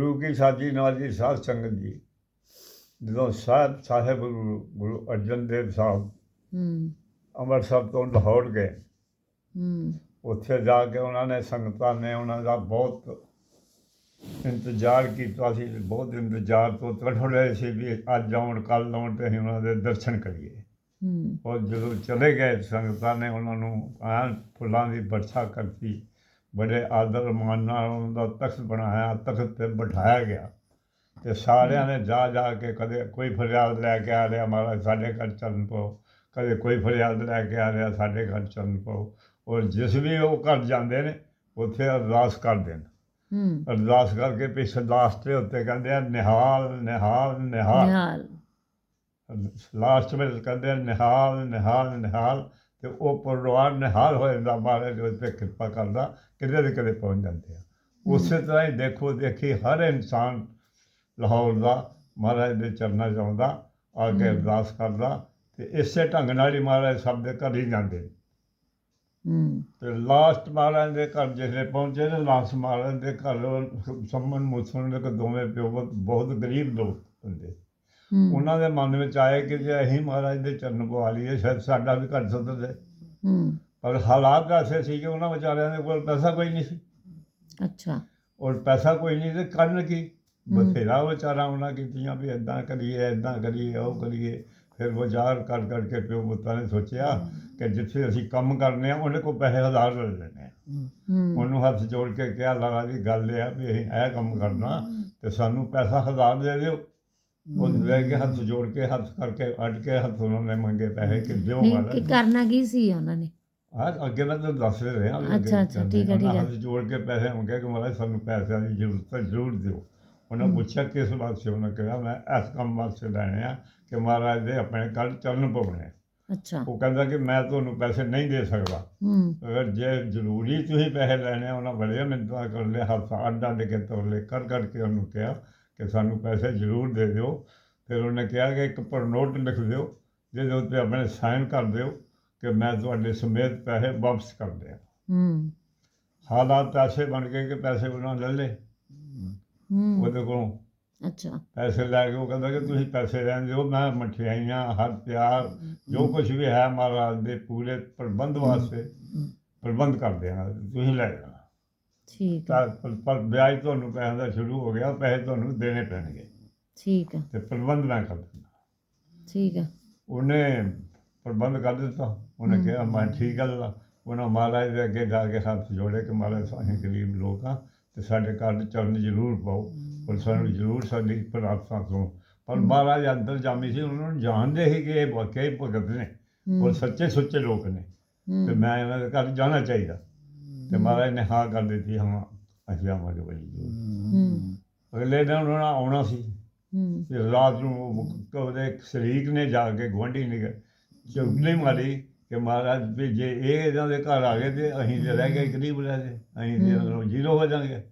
ਗੁਰੂ ਕੀ ਸਾਜੀ ਨਾਲ ਜੀ ਸਾਧ ਸੰਗਤ ਜੀ। ਜਦੋਂ ਸਾਹਿਬ ਸਾਹਿਬ ਗੁਰੂ ਗੁਰੂ ਅਰਜਨ ਦੇਵ ਸਾਹਿਬ ਹੂੰ। ਅੰਮ੍ਰਿਤਸਰ ਤੋਂ ਲਾਹੌਰ ਗਏ। ਹੂੰ। ਉੱਥੇ ਜਾ ਕੇ ਉਹਨਾਂ ਨੇ ਸੰਗਤਾਂ ਨੇ ਉਹਨਾਂ ਦਾ ਬਹੁਤ ਇੰਤਜ਼ਾਰ ਕੀਤਾ ਸੀ ਬਹੁਤ ਇੰਤਜ਼ਾਰ ਤੋਂ ਤੜਫ ਰਹੇ ਸੀ ਵੀ ਅੱਜ ਆਉਣ ਕੱਲ੍ਹ ਆਉਣ ਤੇ ਅਸੀਂ ਉਹਨਾਂ ਦੇ ਦਰਸ਼ਨ ਕਰੀਏ। ਹੂੰ। ਔਰ ਜਦੋਂ ਚਲੇ ਗਏ ਸੰਗਤਾਂ ਨੇ ਉਹਨਾਂ ਨੂੰ ਐਨ ਫੁੱਲਾਂ ਦੀ ਵਰਸ਼ਾ ਕਰਤੀ। ਬੜੇ ਆਦਰ ਮਾਨ ਨਾਲ ਉਹਨਾਂ ਦਾ ਤਖਤ ਬਣਾਇਆ ਤਖਤ ਤੇ ਬਿਠਾਇਆ ਗਿਆ। ਤੇ ਸਾਰਿਆਂ ਨੇ ਜਾ ਜਾ ਕੇ ਕਦੇ ਕੋਈ ਫਰਿਆਦ ਲੈ ਕੇ ਆ ਰਿਹਾ ਮਹਾਰਾਜ ਸਾਡੇ ਘਰ ਚਰਨ ਪਾਓ ਕਦੇ ਕੋਈ ਫਰਿਆਦ ਲੈ ਕੇ ਆ ਰਿਹਾ ਸਾਡੇ ਘਰ ਚਰਨ ਪਾਓ ਔਰ ਜਿਸ ਵੀ ਉਹ ਘਰ ਜਾਂਦੇ ਨੇ ਉੱਥੇ ਅਰਦਾਸ ਕਰਦੇ ਨੇ। ਹੂੰ। ਅਰਦਾਸ ਕਰਕੇ ਪਿੱਛੇ ਲਾਸਟ ਦੇ ਉੱਤੇ ਕਹਿੰਦੇ ਆ ਨਿਹਾਲ ਨਿਹਾਲ ਨਿਹਾਲ। ਨਿਹਾਲ। ਲਾਸਟ ਵਿੱਚ ਕਹਿੰਦੇ ਆ ਨਿਹਾਲ ਨਿਹਾਲ ਨਿਹਾਲ। ਤੇ ਉਹ ਪਰਿਵਾਰ ਨਿਹਾਲ ਹੋ ਜਾਂਦਾ ਮਹਾਰਾਜ ਦੇ ਉੱਤੇ ਕਿਰਪਾ ਕਰਦਾ ਕਿਤੇ ਦੇ ਕਿਤੇ ਪਹੁੰਚ ਜਾਂਦੇ ਆ। ਉਸੇ ਤਰ੍ਹਾਂ ਹੀ ਦੇਖੋ ਦੇਖੀ ਹਰ ਇਨਸਾਨ ਲਾਹੌਰ ਦਾ ਮਹਾਰਾਜ ਦੇ ਚਰਨਾਂ 'ਚ ਆਉਂਦਾ ਆ ਕੇ। ਅਰਦਾਸ ਕਰਦਾ ਤੇ ਇਸੇ ਢੰਗ ਨਾਲ ਹੀ ਮਹਾਰਾਜ ਸਭ ਦੇ ਘਰ ਹੀ ਜਾਂਦੇ ਤੇ ਲਾਸਟ ਮਹਾਰਾਜ ਦੇ ਘਰ ਜਿਹੜੇ ਪਹੁੰਚੇ ਨੇ ਲਾਸਟ ਮਹਾਰਾਜ ਦੇ ਘਰ ਸੰਮਨ ਮੁਸਲਮਾਨ ਦੇ ਦੋਵੇਂ ਪਿਓ ਬਹੁਤ ਗਰੀਬ ਲੋਕ ਹੁੰਦੇ। ਉਹਨਾਂ ਦੇ ਮਨ ਵਿੱਚ ਆਏ ਕਿ ਜੇ ਅਸੀਂ ਮਹਾਰਾਜ ਦੇ ਚਰਨ ਪਵਾ ਲਈਏ ਸ਼ਾਇਦ ਸਾਡਾ ਵੀ ਘਰ ਸੁਧਰ ਜਾਏ। ਹੂੰ। ਪਰ ਹਾਲਾਤ ਐਸੇ ਸੀ ਕਿ ਉਹਨਾਂ ਵਿਚਾਰਿਆਂ ਦੇ ਕੋਲ ਪੈਸਾ ਕੋਈ ਨਹੀਂ ਸੀ। ਅੱਛਾ। ਔਰ ਪੈਸਾ ਕੋਈ ਨਹੀਂ ਤੇ ਕਰਨ ਕੀ। ਬਥੇਰਾ ਵਿਚਾਰਾ ਉਹਨਾਂ ਕੀਤੀਆਂ ਵੀ ਇਦਾਂ ਕਰੀਏ ਇਦਾਂ ਕਰੀਏ ਉਹ ਕਰੀਏ। ਫਿਰ ਵਿਚਾਰ ਕਰ ਕਰਕੇ ਪਿਓ ਪੁੱਤਾਂ ਨੇ ਸੋਚਿਆ ਕਿ ਜਿੱਥੇ ਅਸੀਂ ਕੰਮ ਕਰਨੇ ਆ ਉਹਨੇ ਕੋਲ ਪੈਸੇ ਹਜ਼ਾਰ ਲੈ ਲੈਣੇ ਆ। ਹੂੰ। ਉਹਨੂੰ ਹੱਥ ਜੋੜ ਕੇ ਕਿਹਾ ਲਗਾ ਜੀ ਗੱਲ ਇਹ ਆ ਵੀ ਅਸੀਂ ਇਹ ਕੰਮ ਕਰਨਾ ਤੇ ਸਾਨੂੰ ਪੈਸਾ ਹਜ਼ਾਰ ਦੇ ਦਿਓ। ਉਹ ਲੈ ਕੇ ਹੱਥ ਜੋੜ ਕੇ ਹੱਥ ਕਰਕੇ ਅੱਡ ਕੇ ਹੱਥ ਉਹਨਾਂ ਨੇ ਮੰਗੇ ਪੈਸੇ ਕਿ ਦਿਓ ਮਾਰਾ ਕਿ ਕਰਨਾ ਕੀ ਸੀ ਉਹਨਾਂ ਨੇ? ਹਾਂ ਅੱਗੇ ਮੈਂ ਤੁਹਾਨੂੰ ਦੱਸ ਰਿਹਾ ਅੱਛਾ, ਅੱਛਾ, ਠੀਕ ਹੈ, ਠੀਕ ਹੈ। ਹੱਥ ਜੋੜ ਕੇ ਪੈਸੇ ਮੰਗੇ ਕਿ ਮਹਾਰਾਜ ਸਾਨੂੰ ਪੈਸਿਆਂ ਦੀ ਜ਼ਰੂਰਤ ਹੈ ਜ਼ਰੂਰ ਦਿਓ। ਉਹਨਾਂ। ਪੁੱਛਿਆ ਕਿਸ ਵਾਸਤੇ? ਉਹਨਾਂ ਕਿਹਾ ਮੈਂ ਇਸ ਕੰਮ ਵਾਸਤੇ ਲੈਣੇ ਆ ਕਿ ਮਹਾਰਾਜ ਦੇ ਆਪਣੇ ਚਰਨ ਪਾਉਣੇ। ਆ। ਅੱਛਾ। ਉਹ ਕਹਿੰਦਾ ਕਿ ਮੈਂ ਤੁਹਾਨੂੰ ਪੈਸੇ ਨਹੀਂ ਦੇ ਸਕਦਾ। ਹੂੰ। ਅਗਰ ਜੇ ਜ਼ਰੂਰੀ ਤੁਸੀਂ ਪੈਸੇ ਲੈਣੇ ਆ ਉਹਨਾਂ ਬੜੇ ਮਿੰਟਾਂ ਕਰ ਲਿਆ ਹੱਥ ਅੱਡਾ ਦੇ ਕੇ ਤੋਰ ਲੈ ਕਰ ਕਰਕੇ ਉਹਨੂੰ ਕਿਹਾ। ਕਿ ਸਾਨੂੰ ਪੈਸੇ ਜ਼ਰੂਰ ਦੇ ਦਿਓ। ਫਿਰ ਉਹਨੇ ਕਿਹਾ ਕਿ ਇੱਕ ਪਰ ਨੋਟ ਲਿਖ ਦਿਓ ਜਿਹਦੇ ਉੱਤੇ ਆਪਣੇ ਸਾਈਨ ਕਰ ਦਿਓ ਕਿ ਮੈਂ ਤੁਹਾਡੇ ਸਮੇਤ ਪੈਸੇ ਵਾਪਸ ਕਰ ਦਿਆਂ। ਹੂੰ। ਹਾਲਾਤ ਐਸੇ ਬਣ ਗਏ ਕਿ ਪੈਸੇ ਉਹਨਾਂ ਲੈ ਲਏ। ਹੂੰ। ਉਹਦੇ ਕੋਲੋਂ ਅੱਛਾ। ਪੈਸੇ ਲੈ ਕੇ ਉਹ ਕਹਿੰਦਾ ਕਿ ਤੁਸੀਂ ਪੈਸੇ ਰਹਿਣ ਦਿਓ ਮੈਂ ਮਠਿਆਈਆਂ ਹਰ ਤਿਆਰ ਜੋ ਕੁਝ ਵੀ ਹੈ ਮਹਾਰਾਜ ਦੇ ਪੂਰੇ ਪ੍ਰਬੰਧ ਵਾਸਤੇ ਪ੍ਰਬੰਧ ਕਰ ਦਿਆਂਗਾ ਤੁਸੀਂ ਲੈ ਜਾਣਾ। ਠੀਕ ਹੈ। ਤਾਂ ਪਰ- ਪਰ ਵਿਆਜ ਤੁਹਾਨੂੰ ਪੈਸਿਆਂ ਦਾ ਸ਼ੁਰੂ ਹੋ ਗਿਆ ਪੈਸੇ ਤੁਹਾਨੂੰ ਦੇਣੇ ਪੈਣਗੇ। ਠੀਕ ਹੈ। ਤੇ ਪ੍ਰਬੰਧ ਮੈਂ ਕਰ ਦਿੰਦਾ ਠੀਕ ਹੈ। ਉਹਨੇ ਪ੍ਰਬੰਧ ਕਰ ਦਿੱਤਾ। ਉਹਨੇ। ਕਿਹਾ ਮੈਂ ਠੀਕ ਗੱਲ ਆ ਉਹਨਾਂ ਮਹਾਰਾਜ ਦੇ ਅੱਗੇ ਜਾ ਕੇ ਹੱਥ ਜੋੜੇ ਕਿ ਮਹਾਰਾਜ ਅਸੀਂ ਗਰੀਬ ਲੋਕ ਆ ਤੇ ਸਾਡੇ ਘਰ ਚਰਨ ਜ਼ਰੂਰ ਪਾਓ। ਔਰ ਸਾਨੂੰ ਜ਼ਰੂਰ ਸਾਡੀ ਪ੍ਰਾਰਥਨਾ ਤੋਂ ਪਰ। ਮਹਾਰਾਜ ਅੰਦਰ ਜਾਮੀ ਸੀ ਉਹਨਾਂ ਨੂੰ ਜਾਣਦੇ ਸੀ ਕਿ ਇਹ ਵਾਕਈ ਭਗਤ ਨੇ। ਹੂੰ ਔਰ ਸੱਚੇ ਸੁੱਚੇ ਲੋਕ ਨੇ। ਤੇ ਹੂੰ ਮੈਂ ਇਹਨਾਂ ਦੇ ਘਰ ਜਾਣਾ ਚਾਹੀਦਾ। ਤੇ ਮਹਾਰਾਜ ਨੇ ਹਾਂ ਕਰ ਦਿੱਤੀ ਹਾਂ ਅਸੀਂ ਆਵਾਂਗੇ ਬਈ ਅਗਲੇ ਦਿਨ ਉਹਨਾਂ ਆਉਣਾ ਸੀ। ਹੂੰ। ਤੇ ਰਾਤ ਨੂੰ ਉਹਦੇ ਸ਼ਰੀਕ ਨੇ ਜਾ ਕੇ ਗੁਆਂਢੀ ਨੇ ਚੁਗਲੀ ਮਾਰੀ ਕਿ ਮਹਾਰਾਜ ਵੀ ਜੇ ਇਹ ਇਹਨਾਂ ਦੇ ਘਰ ਆ ਗਏ ਤੇ ਅਸੀਂ ਤੇ ਰਹਿ ਗਏ ਗਰੀਬ ਰਹਿ ਗਏ ਅਸੀਂ ਤੇ। ਜ਼ੀਰੋ ਹੋ ਜਾਵਾਂਗੇ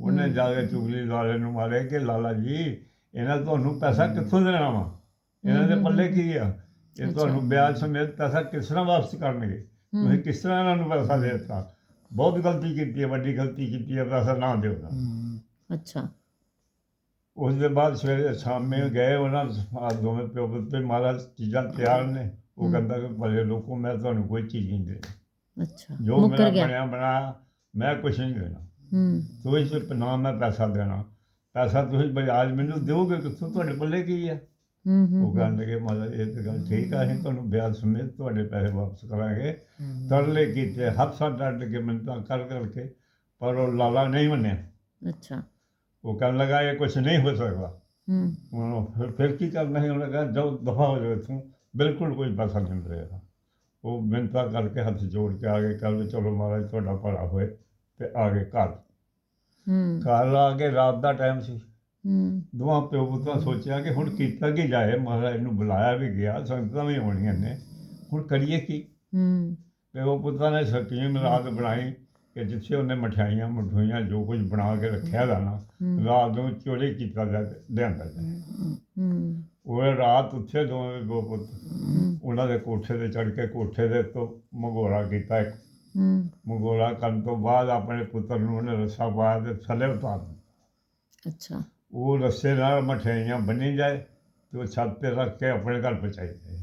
ਉਹਨੇ ਜਾ ਕੇ ਚੁਗਲੀ ਵਾਲੇ ਨੂੰ ਮਾਰੇ ਕਿ ਲਾਲਾ ਜੀ ਇਹਨਾਂ ਤੁਹਾਨੂੰ ਪੈਸਾ ਕਿੱਥੋਂ ਦੇਣਾ ਵਾ? ਇਹਨਾਂ ਦੇ ਪੱਲੇ ਕੀ ਆ? ਇਹ। ਤੁਹਾਨੂੰ ਵਿਆਜ ਸਮੇਤ ਪੈਸਾ ਕਿਸ ਤਰ੍ਹਾਂ ਵਾਪਸ ਕਰਨਗੇ? ਤੁਸੀਂ ਕਿਸ ਤਰ੍ਹਾਂ ਇਹਨਾਂ ਨੂੰ ਪੈਸਾ ਦੇ ਦਿੱਤਾ? ਬਹੁਤ ਗਲਤੀ ਕੀਤੀ ਹੈ ਵੱਡੀ ਗਲਤੀ ਕੀਤੀ ਹੈ ਪੈਸਾ ਨਾ ਦਿਓ ਨਾ ਅੱਛਾ। ਉਸ ਦੇ ਬਾਅਦ ਸਵੇਰੇ ਸ਼ਾਮੇ ਗਏ ਉਹਨਾਂ ਆ ਦੋਵੇਂ ਪਿਓ ਪੁੱਤ ਮਹਾਰਾਜ ਚੀਜ਼ਾਂ ਤਿਆਰ ਨੇ। ਉਹ। ਕਹਿੰਦਾ ਕਿ ਭਲੇ ਲੋਕੋ ਮੈਂ ਤੁਹਾਨੂੰ ਕੋਈ ਚੀਜ਼ ਨਹੀਂ ਦੇਣੀ ਅੱਛਾ। ਜੋ ਮੇਰਾ ਬਣਿਆ ਬਣਾਇਆ ਮੈਂ ਕੁਛ ਨਹੀਂ ਦੇਣਾ। ਹੂੰ। ਤੁਸੀਂ ਸਿਰਫ ਨਾ ਮੈਂ ਪੈਸਾ ਦੇਣਾ। ਪੈਸਾ ਤੁਸੀਂ ਬਜਾਜ ਮੈਨੂੰ ਦਿਓਗੇ ਕਿੱਥੋਂ? ਤੁਹਾਡੇ ਪੱਲੇ ਕੀ ਹੂੰ? ਉਹ ਕਹਿੰਦੇ ਕਿ ਮਹਾਰਾਜ ਇਹ ਤਾਂ ਗੱਲ ਠੀਕ ਆ ਅਸੀਂ ਤੁਹਾਨੂੰ ਵਿਆਜ ਸਮੇਤ ਤੁਹਾਡੇ ਪੈਸੇ ਵਾਪਸ ਕਰਾਂਗੇ। ਤਰਲੇ ਕੀਤੇ ਹੱਥਾਂ ਡੱਡ ਕੇ ਮਿੰਤਾਂ ਕਰ ਕਰਕੇ ਪਰ ਉਹ ਲਾਲਾ ਨਹੀਂ ਮੰਨਿਆ। ਅੱਛਾ। ਉਹ ਕਹਿਣ ਲੱਗਾ ਇਹ ਕੁਛ ਨਹੀਂ ਹੋ ਸਕਦਾ। ਹੂੰ। ਹੁਣ ਫਿਰ ਫਿਰ ਕੀ ਕਰਨਾ ਹੈ ਉਹਨੇ ਕਿਹਾ ਜਾਓ ਦਫਾ ਹੋ ਜਾਓ ਇੱਥੋਂ। ਬਿਲਕੁਲ ਕੋਈ ਪੈਸਾ ਨਹੀਂ ਮਿਲੇਗਾ। ਉਹ ਮਿੰਤਾ ਕਰਕੇ ਹੱਥ ਜੋੜ ਕੇ ਆ ਗਏ ਕੱਲ ਚਲੋ ਮਹਾਰਾਜ ਤੁਹਾਡਾ ਭਲਾ ਹੋਏ ਤੇ ਆ ਗਏ ਘਰ। ਹੂੰ। ਘਰ ਆ ਕੇ ਰਾਤ ਦਾ ਟਾਈਮ ਸੀ। ਹੂੰ। ਦੋਵਾਂ ਪਿਓ ਪੁੱਤਾਂ ਸੋਚਿਆ ਕਿ ਹੁਣ ਕੀਤਾ ਕੀ ਜਾਏ ਮਹਾਰਾਜ ਨੂੰ ਬੁਲਾਇਆ ਵੀ ਗਿਆ ਸੰਗਤਾਂ ਵੀ ਹੋਣੀਆਂ ਨੇ। ਹੁਣ ਕਰੀਏ ਕੀ? ਹੂੰ। ਪਿਓ ਪੁੱਤਾਂ ਨੇ ਸਕੀਮ ਰਾਤ ਬਣਾਈ ਕਿ ਜਿੱਥੇ ਉਹਨੇ ਮਠਿਆਈਆਂ ਮਠੂਈਆਂ ਜੋ ਕੁਝ ਬਣਾ ਕੇ ਰੱਖਿਆ ਦਾ ਨਾ ਹੂੰ। ਰਾਤ ਨੂੰ ਚੋਰੀ ਕੀਤਾ ਜਾ ਲਿਆਂਦਾ ਹੂੰ। ਉਹ ਰਾਤ ਉੱਥੇ ਦੋਵੇਂ ਪਿਓ ਪੁੱਤ ਉਹਨਾਂ ਦੇ ਕੋਠੇ ਤੇ ਚੜ ਕੇ ਕੋਠੇ ਦੇ ਤੋਂ ਮੰਗੋਰਾ ਕੀਤਾ ਇੱਕ। ਹੂੰ। ਮੰਗੋਰਾ ਕਰਨ ਤੋਂ ਬਾਅਦ ਆਪਣੇ ਪੁੱਤਰ ਨੂੰ ਉਹਨੇ ਰੱਸਾ ਪਾਇਆ ਤੇ ਥੱਲੇ ਉਤਾਰ ਦਿੱਤਾ। ਅੱਛਾ। ਉਹ ਰੱਸੇ ਨਾਲ ਮਠਿਆਈਆਂ ਬੰਨੀ ਜਾਏ ਤੇ ਉਹ ਛੱਤ ਤੇ ਰੱਖ ਕੇ ਆਪਣੇ ਘਰ ਪਹੁੰਚਾਈ ਜਾਏ।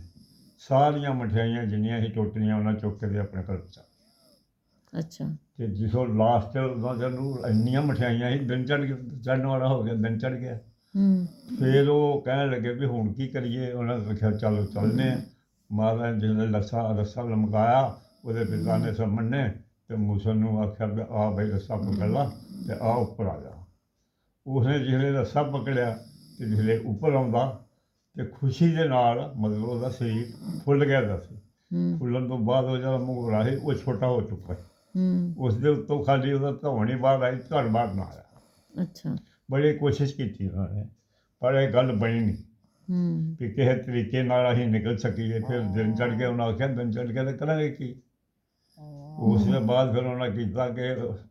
ਸਾਰੀਆਂ ਮਠਿਆਈਆਂ ਜਿੰਨੀਆਂ ਸੀ ਟੋਟੀਆਂ ਉਹਨਾਂ ਚੁੱਕ ਕੇ ਆਪਣੇ ਘਰ ਪਹੁੰਚਾ ਅੱਛਾ। ਤੇ ਜਿਸੋ ਲਾਸਟ ਉਹਨਾਂ ਦੇ ਨੂੰ ਇੰਨੀਆਂ ਮਠਿਆਈਆਂ ਸੀ ਦਿਨ ਚੜ ਚੜਨ ਵਾਲਾ ਹੋ ਗਿਆ ਦਿਨ ਚੜ ਗਿਆ। ਹੂੰ। ਫਿਰ ਉਹ ਕਹਿਣ ਲੱਗੇ ਵੀ ਹੁਣ ਕੀ ਕਰੀਏ? ਉਹਨਾਂ ਨੇ ਕਿਹਾ ਚਲੋ ਚੱਲਦੇ ਹਾਂ। ਮਹਾਰਾਜ ਜੀ ਨੇ ਲੱਸਾ ਰੱਸਾ ਲਮਕਾਇਆ ਉਹਦੇ ਪਿਤਾ ਨੇ ਸਾਹਮਣੇ ਤੇ ਮੂਸਾ ਨੂੰ ਆਖਿਆ ਆ ਬਈ ਰੱਸਾ ਪਕੜ ਲਾ ਤੇ ਆ ਉੱਪਰ ਆ ਜਾ। ਉਸਨੇ ਜਿਹੜੇ ਰੱਸਾ ਪਕੜਿਆ ਤੇ ਜਿਹੜੇ ਉੱਪਰ ਆਉਂਦਾ ਤੇ ਖੁਸ਼ੀ ਦੇ ਨਾਲ ਮਤਲਬ ਉਹਦਾ ਸਰੀਰ ਫੁੱਲ ਗਿਆ ਦਾ ਸੀ ਹੂੰ। ਫੁੱਲਣ ਤੋਂ ਬਾਅਦ ਉਹ ਜਿਹੜਾ ਮੂੰਹ ਸੀ ਉਹ ਛੋਟਾ ਹੋ ਚੁੱਕਾ ਸੀ। ਹੂੰ। ਉਸ ਦੇ ਉੱਤੋਂ ਖਾਲੀ ਉਹਦਾ ਧੌਣੀ ਬਾਹਰ ਆਈ ਧੜ ਬਾਹਰ ਨਾ ਆਇਆ। ਅੱਛਾ। ਬੜੀ ਕੋਸ਼ਿਸ਼ ਕੀਤੀ ਉਹਨਾਂ ਨੇ ਪਰ ਇਹ ਗੱਲ ਬਣੀ ਨਹੀਂ। ਹੂੰ। ਵੀ ਕਿਸੇ ਤਰੀਕੇ ਨਾਲ ਅਸੀਂ ਨਿਕਲ ਸਕੀਏ ਫਿਰ ਦਿਨ ਚੜ ਕੇ ਉਹਨਾਂ ਆਖਿਆ ਦਿਨ ਚੜ ਕੇ ਤੇ ਕਰਾਂਗੇ ਕੀ? ਉਸ ਦੇ ਬਾਅਦ ਫਿਰ ਉਹਨਾਂ ਕੀਤਾ ਕਿ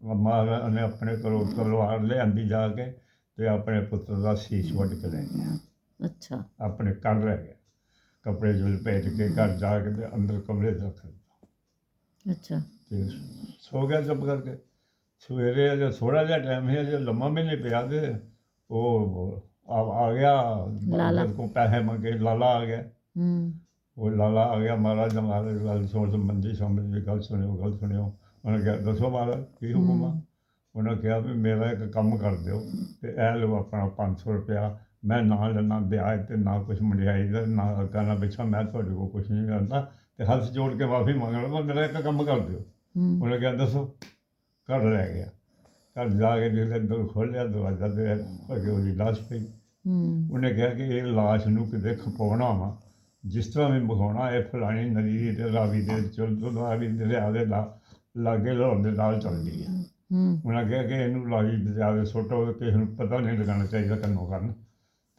ਮਹਾਰਾਜ ਨੇ ਆਪਣੇ ਘਰੋਂ ਤਲਵਾਰ ਲਿਆਂਦੀ ਜਾ ਕੇ ਤੇ ਆਪਣੇ ਪੁੱਤਰ ਦਾ ਸੀਸ ਵੱਢ ਕੇ ਲੈ ਗਿਆ। ਅੱਛਾ। ਆਪਣੇ ਘਰ ਲੈ ਗਿਆ। ਕੱਪੜੇ ਜੁਲ ਭੇਜ ਕੇ ਘਰ ਜਾ ਕੇ ਤੇ ਅੰਦਰ ਕਮਰੇ 'ਚ ਰੱਖ ਦਿੱਤਾ। ਅੱਛਾ। ਤੇ ਸੋ ਗਿਆ ਚੁੱਪ ਕਰਕੇ। ਸਵੇਰੇ ਅਜੇ ਥੋੜਾ ਜਿਹਾ ਟਾਈਮ ਹੈ ਅਜੇ ਲੰਮਾ ਵੀ ਨਹੀਂ ਪਿਆ ਤੇ ਉਹ ਆ ਆ ਗਿਆ। ਲਾਲਾ। ਕੋ ਪੈਸੇ ਮੰਗੇ ਲਾਲਾ ਆ ਗਿਆ। ਹੂੰ ਉਹ ਲਾਲਾ ਆ ਗਿਆ ਮਹਾਰਾਜ ਦਾ ਮਹਾਰਾਜ ਗੱਲ ਸੁਣ ਸੰਬੰਧੀ ਸਮਝ ਦੀ ਗੱਲ ਸੁਣਿਓ ਗੱਲ ਸੁਣਿਓ। ਉਹਨੇ ਕਿਹਾ ਦੱਸੋ ਮਹਾਰਾਜ ਕੀ ਹੁਕਮ ਆ। ਉਹਨੇ ਕਿਹਾ ਵੀ ਮੇਰਾ ਇੱਕ ਕੰਮ ਕਰ ਦਿਓ ਤੇ ਇਹ ਲਓ ਆਪਣਾ 500 ਰੁਪਇਆ। ਮੈਂ ਨਾ ਲੈਣਾ ਵਿਆਜ ਤੇ ਨਾ ਕੁਝ ਮਠਿਆਈ ਦਾ ਨਾ ਕਰਨਾ ਪਿੱਛਾ ਮੈਂ ਤੁਹਾਡੇ ਕੋਲ ਕੁਝ ਨਹੀਂ ਕਰਦਾ ਤੇ ਹੱਥ ਜੋੜ ਕੇ ਮਾਫੀ ਮੰਗ ਲਵਾਂ ਮੇਰਾ ਇੱਕ ਕੰਮ ਕਰ ਦਿਓ। ਉਹਨੇ ਕਿਹਾ ਦੱਸੋ ਘਰ ਰਹਿ ਗਿਆ। ਘਰ ਜਾ ਕੇ ਜਿਹੜੇ ਅੰਦਰ ਖੋਲ੍ਹਿਆ ਦਰਵਾਜ਼ਾ ਤੇ ਅੱਗੇ ਉਹਦੀ ਲਾਸ਼ ਪਈ। ਉਹਨੇ ਕਿਹਾ ਕਿ ਇਹ ਲਾਸ਼ ਨੂੰ ਕਿਤੇ ਖਪਾਉਣਾ ਵਾ। ਜਿਸ ਤਰ੍ਹਾਂ ਵੀ ਵਿਖਾਉਣਾ ਇਹ ਫਲਾਣੀ ਨਦੀ ਤੇ ਰਾਵੀ ਦੇ ਚੁੱਲ ਰਾਵੀ ਦੇ ਦਰਿਆ ਦੇ ਲਾ ਲਾਗੇ ਲਾਉਣ ਦੇ ਨਾਲ ਚੱਲਦੀ ਹੈ ਹੂੰ। ਉਹਨਾਂ ਕਿਹਾ ਕਿ ਇਹਨੂੰ ਰਾਵੀ ਦੇ ਦਰਿਆ ਦੇ ਸੁੱਟੋ ਤੇ ਕਿਸੇ ਨੂੰ ਪਤਾ ਨਹੀਂ ਲੱਗਣਾ ਚਾਹੀਦਾ ਕੰਨੋਂ ਕਰਨ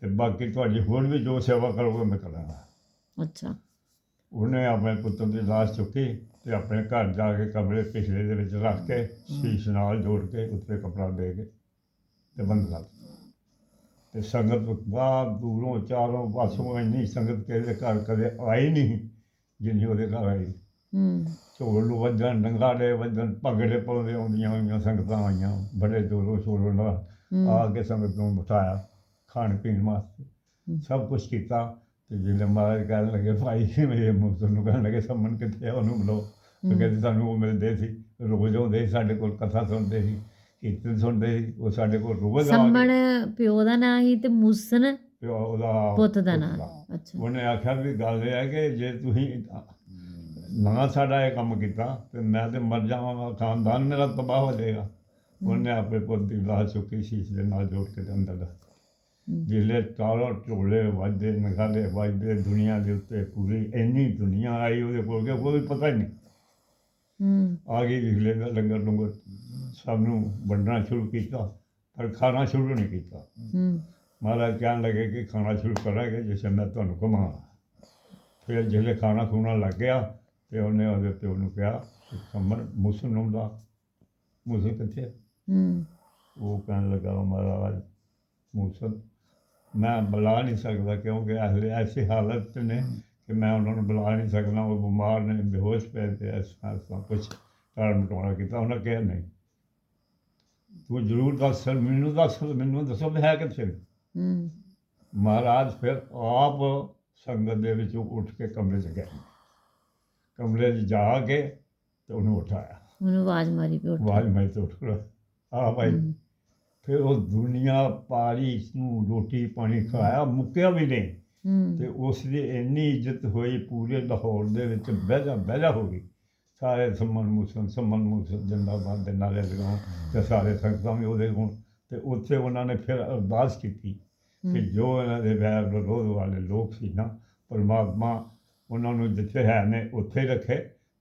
ਤੇ ਬਾਕੀ ਤੁਹਾਡੀ ਹੋਰ ਵੀ ਜੋ ਸੇਵਾ ਕਰੋਗੇ ਮੈਂ ਕਰਾਂਗਾ। ਅੱਛਾ। ਉਹਨੇ ਆਪਣੇ ਪੁੱਤਰ ਦੀ ਲਾਸ਼ ਚੁੱਕੀ ਤੇ ਆਪਣੇ ਘਰ ਜਾ ਕੇ ਕਮਰੇ ਪਿਛਲੇ ਦੇ ਵਿੱਚ ਰੱਖ ਕੇ ਸ਼ੀਸ਼ ਨਾਲ ਜੋੜ ਕੇ ਉੱਤੇ ਕਪੜਾ ਦੇ ਕੇ ਤੇ ਬੰਦ ਕਰ ਦਿੱਤਾ। ਤੇ ਸੰਗਤ ਬਾਹਰ ਦੂਰੋਂ ਚਾਰੋਂ ਪਾਸੋਂ ਇੰਨੀ ਸੰਗਤ ਕਿਸੇ ਘਰ ਕਦੇ ਆਈ ਨਹੀਂ ਜਿੰਨੀ ਉਹਦੇ ਘਰ ਆਈ। ਹੂੰ। ਨੂੰ ਵੱਜਣ ਡੰਗਾੜੇ ਵੱਜਣ ਭੰਗੜੇ ਪਾਉਂਦੇ ਆਉਂਦੀਆਂ ਹੋਈਆਂ ਸੰਗਤਾਂ ਆਈਆਂ ਬੜੇ ਦੂਰੋਂ ਸ਼ੋਰੋਂ ਨਾਲ ਆ ਕੇ ਸੰਗਤ ਨੂੰ ਬਿਠਾਇਆ ਖਾਣ ਪੀਣ ਵਾਸਤੇ। ਸਭ ਕੁਝ ਕੀਤਾ ਤੇ ਜਿਹੜੇ ਮਹਾਰਾਜ ਕਹਿਣ ਲੱਗੇ ਭਾਈ ਮੇਰੇ ਮੁਕਤ ਨੂੰ ਕਹਿਣ ਲੱਗੇ ਸੰਮਨ ਕਿੱਥੇ ਆ ਉਹਨੂੰ ਬੁਲਾਓ। ਤੇ। ਕਹਿੰਦੇ ਸਾਨੂੰ ਉਹ ਮਿਲਦੇ ਸੀ ਰੋਜ਼ ਆਉਂਦੇ ਸੀ ਸਾਡੇ ਕੋਲ ਕਥਾ ਸੁਣਦੇ ਸੀ। ਕੀਰਤਨ ਸੁਣਦੇ ਸੀ ਉਹ ਸਾਡੇ ਕੋਲ ਰੋਜ਼ ਆ ਸੰਮਣ ਕੇ ਪਿਓ ਦਾ ਨਾਂ ਹੀ ਤੇ ਮੂਸਨ ਤੇ ਉਹਦਾ ਪੁੱਤ ਦਾ ਨਾਂ। ਅੱਛਾ। ਉਹਨੇ ਆਖਿਆ ਵੀ ਗੱਲ ਇਹ ਹੈ ਕਿ ਜੇ ਤੁਸੀਂ ਨਾ ਸਾਡਾ ਇਹ ਕੰਮ ਕੀਤਾ ਤੇ ਮੈਂ ਤੇ ਮਰ ਜਾਵਾਂਗਾ ਖਾਨਦਾਨ ਮੇਰਾ ਤਬਾਹ ਹੋ ਜਾਏਗਾ। ਉਹਨੇ ਆਪਣੇ ਪੁੱਤ ਦੀ ਲਾਸ਼ ਚੁੱਕੀ ਸ਼ੀਸ਼ ਦੇ ਨਾਲ ਜੋੜ ਕੇ ਅੰਦਰ ਦਾ। ਜਿਲੇ ਚਾਰੋਂ ਢੋਲੇ ਵੱਜਦੇ ਨਗਾਲੇ ਵੱਜਦੇ ਦੁਨੀਆ ਦੇ ਉੱਤੇ ਪੂਰੀ ਇੰਨੀ ਦੁਨੀਆ ਆਈ ਉਹਦੇ ਕੋਲ ਕਿ ਕੋਈ ਪਤਾ ਹੀ ਨਹੀਂ। ਹੂੰ। ਆ ਗਈ ਜਿਲੇ ਦਾ ਲੰਗਰ ਲੰਗਰ ਸਭ ਨੂੰ ਵੰਡਣਾ ਸ਼ੁਰੂ ਕੀਤਾ ਪਰ ਖਾਣਾ ਸ਼ੁਰੂ ਨਹੀਂ ਕੀਤਾ। ਹੂੰ। ਮਹਾਰਾਜ ਕਹਿਣ ਲੱਗੇ ਕਿ ਖਾਣਾ ਸ਼ੁਰੂ ਕਰਾਂਗੇ ਜਿਸ ਮੈਂ ਤੁਹਾਨੂੰ ਕਮਾਂ ਫਿਰ ਜਿਹੜੇ ਖਾਣਾ ਖੂਣਾ ਲੱਗ ਗਿਆ ਤੇ ਉਹਨੇ ਉਹਦੇ ਪਿਓ ਨੂੰ ਕਿਹਾ ਕਿ ਕਮਰ ਮੁਸਲਮਾਨ ਦਾ। ਮੁਸਲ ਕਿੱਥੇ? ਹੈ? ਉਹ ਕਹਿਣ ਲੱਗਾ ਮਹਾਰਾਜ ਮੂਸਲ ਮੈਂ ਬੁਲਾ ਨਹੀਂ ਸਕਦਾ ਕਿਉਂਕਿ ਅਹਲੇ ਐਸੀ ਹਾਲਤ ਨੇ ਕਿ ਮੈਂ ਉਹਨਾਂ ਨੂੰ ਬੁਲਾ ਨਹੀਂ ਸਕਦਾ ਉਹ ਬਿਮਾਰ ਨੇ ਬੇਹੋਸ਼ ਪਏ ਤੇ ਐਸਾ ਐਸਾ ਕੁਝ ਕਾਰਨ ਮਟਾਉਣਾ ਕੀਤਾ ਉਹਨਾਂ ਕਿਹਾ ਨਹੀਂ। ਤੂੰ ਜ਼ਰੂਰ ਦੱਸ ਮੈਨੂੰ ਦੱਸ ਮੈਨੂੰ ਦੱਸੋ ਵੀ ਹੈ ਕਿੱਥੇ? ਹੂੰ। ਮਹਾਰਾਜ ਫਿਰ ਆਪ ਸੰਗਤ ਦੇ ਵਿੱਚੋਂ ਉੱਠ ਕੇ ਕਮਰੇ 'ਚ ਗਏ ਕਮਰੇ 'ਚ ਜਾ ਕੇ ਤੇ ਉਹਨੂੰ ਉਠਾਇਆ। ਉਹਨੂੰ ਆਵਾਜ਼ ਮਾਰੀ ਪਿਓ ਆਵਾਜ਼ ਮੈਂ ਤੋਂ ਉੱਠ ਆ ਭਾਈ ਫਿਰ ਉਹ ਦੁਨੀਆ ਪਾਰੀ ਨੂੰ ਰੋਟੀ ਪਾਣੀ ਖਵਾਇਆ ਮੁੱਕਿਆ ਵੀ ਨਹੀਂ। ਤੇ ਉਸ ਦੀ ਇੰਨੀ ਇੱਜ਼ਤ ਹੋਈ ਪੂਰੇ ਲਾਹੌਰ ਦੇ ਵਿੱਚ ਬਹਿਜਾ ਬਹਿਜਾ ਹੋ ਗਈ। ਸਾਰੇ ਸੰਮਨ ਮੁਸਲਮ ਸੰਮਨ ਮੁਸਲਮ ਜਿੰਦਾਬਾਦ ਦੇ ਨਾਰੇ ਲਗਾਉਣ ਤੇ ਸਾਰੇ ਸੰਗਤਾਂ ਵੀ ਉਹਦੇ ਕੋਲ ਤੇ ਉੱਥੇ ਉਹਨਾਂ ਨੇ ਫਿਰ ਅਰਦਾਸ ਕੀਤੀ ਕਿ ਜੋ ਇਹਨਾਂ ਦੇ ਵੈਰ ਵਿਰੋਧ ਵਾਲੇ ਲੋਕ ਸੀ ਨਾ ਪਰਮਾਤਮਾ ਉਹਨਾਂ ਨੂੰ ਜਿੱਥੇ ਹੈ ਨੇ ਉੱਥੇ ਰੱਖੇ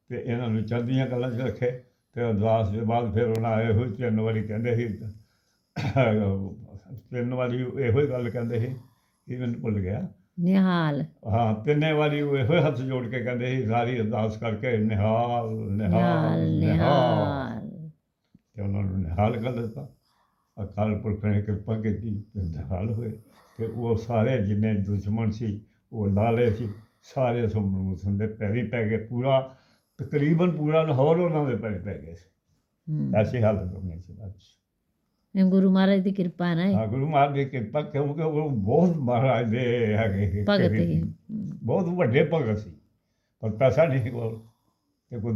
ਤੇ ਇਹਨਾਂ ਨੂੰ ਚੜ੍ਹਦੀਆਂ ਕਲਾਂ 'ਚ ਰੱਖੇ ਤੇ ਅਰਦਾਸ ਦੇ ਬਾਅਦ ਫਿਰ ਉਹਨਾਂ ਆਏ ਹੋਏ ਤਿੰਨ ਵਾਰੀ ਕਹਿੰਦੇ ਸੀ ਤਿੰਨ ਵਾਰੀ ਇਹੋ ਹੀ ਗੱਲ ਕਹਿੰਦੇ ਸੀ ਇਹ ਮੈਨੂੰ ਭੁੱਲ ਗਿਆ। ਨਿਹਾਲ। ਹਾਂ ਤਿੰਨੇ ਵਾਰੀ ਉਹ ਇਹੋ ਹੀ ਹੱਥ ਜੋੜ ਕੇ ਕਹਿੰਦੇ ਸੀ ਸਾਰੀ ਅਰਦਾਸ ਕਰਕੇ ਨਿਹਾਲ ਨਿਹਾਲ ਨਿਹਾਲ ਤੇ ਉਹਨਾਂ ਨੂੰ ਨਿਹਾਲ ਕਰ ਦਿੱਤਾ। ਅਕਾਲ ਪੁਰਖ ਨੇ ਕਿਰਪਾ ਕੀਤੀ ਤੇ ਨਿਹਾਲ ਹੋਏ। ਤੇ ਉਹ ਸਾਰੇ ਜਿੰਨੇ ਦੁਸ਼ਮਣ ਸੀ ਉਹ ਲਾਲੇ ਸੀ ਸਾਰੇ ਸਮੂਹ ਦੇ ਪੈਰੀ ਪੈ ਗਏ ਪੂਰਾ। ਤਕਰੀਬਨ ਪੂਰਾ ਲਾਹੌਰ ਉਹਨਾਂ ਦੇ ਪੈਰੀ ਪੈ ਗਏ ਸੀ। ਹੂੰ। ਐਸੀ ਹਾਲਤ ਹੋਣੀ ਸੀ। ਬਸ ਇਹ ਗੁਰੂ ਮਹਾਰਾਜ ਦੀ ਕਿਰਪਾ ਹੈ ਨਾ ਇਹ। ਹਾਂ ਗੁਰੂ ਮਹਾਰਾਜ ਦੀ ਕਿਰਪਾ ਕਿਉਂਕਿ ਉਹ ਬਹੁਤ ਮਹਾਰਾਜ ਦੇ ਹੈਗੇ ਭਗਤ। ਬਹੁਤ ਵੱਡੇ ਭਗਤ ਸੀ। ਪਰ ਪੈਸਾ ਨਹੀਂ ਕੋਲ। ਤੇ ਕੋਈ